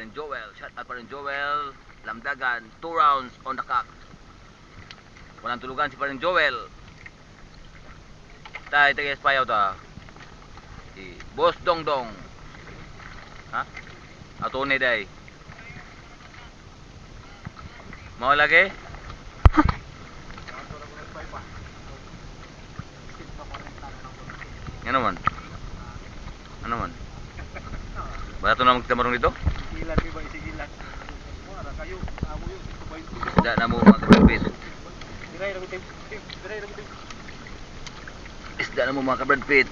rin Joel. Shout out pa rin Joel. Lamdagan. Two rounds on the cock. Walang tulugan si pa rin Joel. Tay, taga espayaw ta. Si Boss Dong Dong. Ha? Ato ni day. Mau lagi? Ano man? Ano man? Barato na magtamarong dito? Sigilan di ba isigilan? Wala kayo, amo yun. Tidak na mo mga kabrad Diray ra bitim. Diray ra bitim. Isda na mo mga kabrad pit.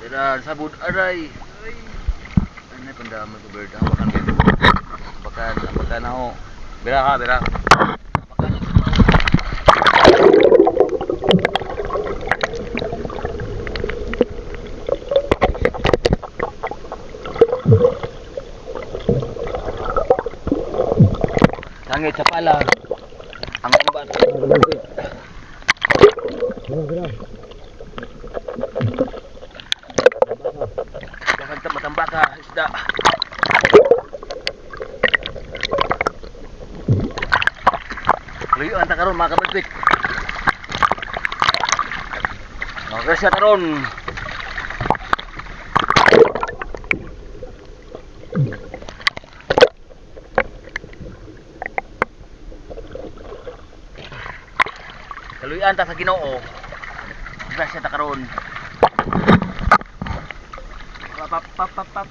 Tira, sabod aray. Ay, Ano pandama ito bird? Bakan bird. Bakan, bakan ako. Bira ka, bira. Sangit sa pala. Ang umbat. Bakan ta matambaka, isda. Luyo ang takaron mga kabalpit. Mga kasya taron. Kaluyan ta sa Ginoo. Grasya ta karon. Pap pap pap pap.